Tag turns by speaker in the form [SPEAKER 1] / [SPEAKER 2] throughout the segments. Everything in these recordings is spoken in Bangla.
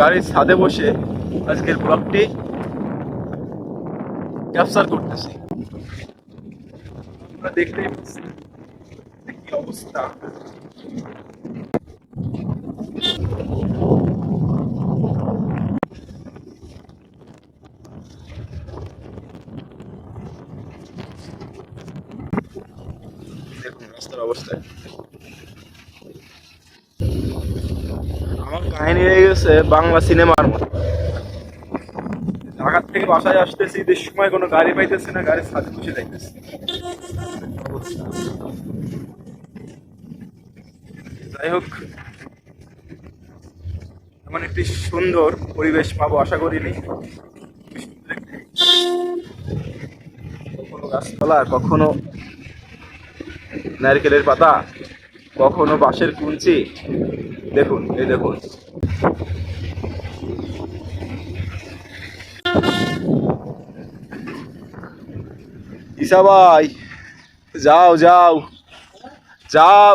[SPEAKER 1] গাড়ির ছাদে বসে আজকের ব্লগটি ক্যাপচার করতেছি। আপনারা দেখতেই কি অবস্থা। দেখুন রাস্তার অবস্থা। আমার কাহিনী হয়ে গেছে, বাংলা সিনেমার মতো। ঢাকার থেকে বাসায় আসতেছি, ঈদের সময় কোনো গাড়ি পাইতেছে না, গাড়ির ছাদে বসে যাইতেছে। যাই হোক, এমন একটি সুন্দর পরিবেশ পাবো, আশা করিনি কখনো গাছপালা কখনো নারকেলের পাতা। কখনো বাঁশের কুঞ্চি দেখুন, এই দেখুন। ভাই, যাও যাও যাও।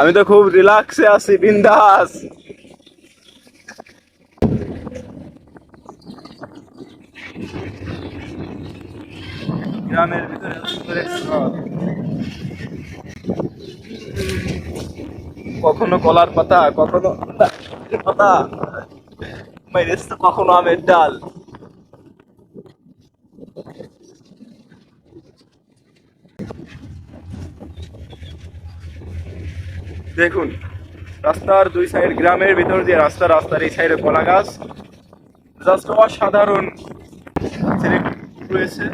[SPEAKER 1] আমি তো খুব রিল্যাক্সে আছি, বিন্দাস। গ্রামের ভিতরে এত সুন্দর একটা ঘর। কখনো কলার পাতা, কখনো পাতা। মাইরেস তো কখনো আমের ডাল। দেখুন, রাস্তার দুই সাইড গ্রামের ভিতর দিয়ে রাস্তা, রাস্তার এই সাইডে কলা গাছ। জাস্ট অসাধারণ রয়েছে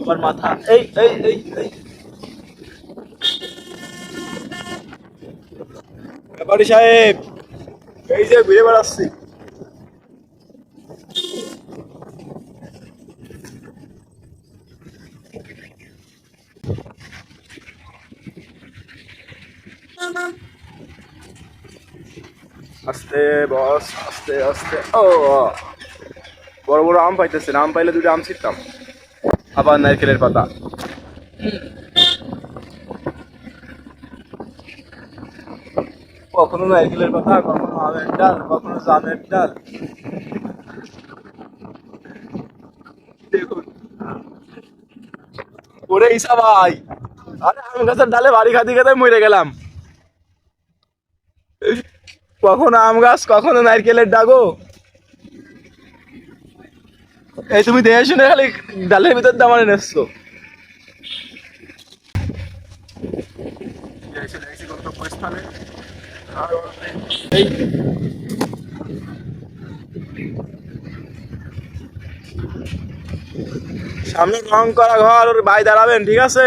[SPEAKER 1] আমার মাথা এই এই এই এই। ব্যাপারী সাহেব, এই যে ঘুরে বেড়াচ্ছি। আস্তে, বস, আস্তে আস্তে। ও, বড় বড় আম পাইতেছেন, আম পাইলে দুটো আম ছিটতাম। আবার নারকেলের পাতা। কখনো নারকেলের পাতা কখনো আমের ডাল, কখনো জামের ডাল। ওরে ইসা ভাই। আরে আম গাছের ডালে বাড়ি খাতে খাতে মরে গেলাম। কখনো আম গাছ, কখনো নারকেলের ডাগো। এই তুমি দেখে শুনে খালি ডালের ভিতর দামানে নেছো চলে এই সামনে রং করা ঘর ওর ভাই দাঁড়াবেন ঠিক আছে?